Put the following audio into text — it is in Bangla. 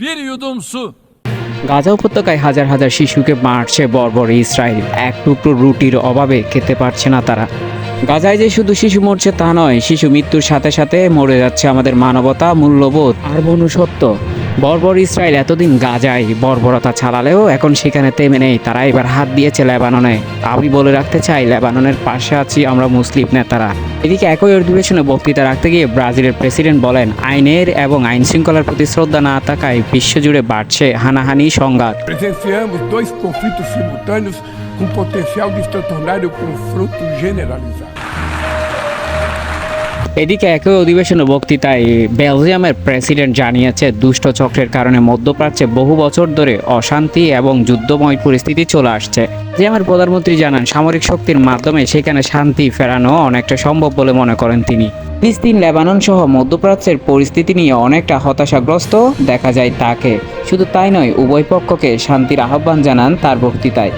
bir yudum su. গাজা উপত্যকায় হাজার হাজার শিশুকে মারছে বর্বর ইসরায়েল। এক টুকরো রুটির অভাবে খেতে পারছে না তারা। গাজায় যে শুধু শিশু মরছে তা নয়, শিশু মৃত্যুর সাথে সাথে মরে যাচ্ছে আমাদের মানবতা, মূল্যবোধ আর মনুষ্যত্ব। বর্বর ইসরায়েল এতদিন গাজায় বর্বরতা চালালেও এখন সেখানে তেমে নেই। তারা এবার হাত দিয়েছে লেবাননে। আমি বলে রাখতে চাই, লেবাননের পাশে আছি আমরা মুসলিম নেতারা। এদিকে একই অধিবেশনে বক্তৃতা রাখতে গিয়ে ব্রাজিলের প্রেসিডেন্ট বলেন, আইনের এবং আইন শৃঙ্খলার প্রতি শ্রদ্ধা না থাকায় বিশ্বজুড়ে বাড়ছে হানাহানি সংঘাত। Com potencial de se tornar o confronto generalizado. এদিকে একই অধিবেশনে বক্তৃতায় বেলজিয়ামের প্রেসিডেন্ট জানিয়েছে, দুষ্ট চক্রের কারণে মধ্যপ্রাচ্যে বহু বছর ধরে অশান্তি এবং যুদ্ধময় পরিস্থিতি চলে আসছে। বেলজিয়ামের প্রধানমন্ত্রী জানান, সামরিক শক্তির মাধ্যমে সেখানে শান্তি ফেরানো অনেকটা সম্ভব বলে মনে করেন তিনি। ফিলিস্তিন, লেবানন সহ মধ্যপ্রাচ্যের পরিস্থিতি নিয়ে অনেকটা হতাশাগ্রস্ত দেখা যায় তাকে। শুধু তাই নয়, উভয় পক্ষকে শান্তির আহ্বান জানান তার বক্তৃতায়।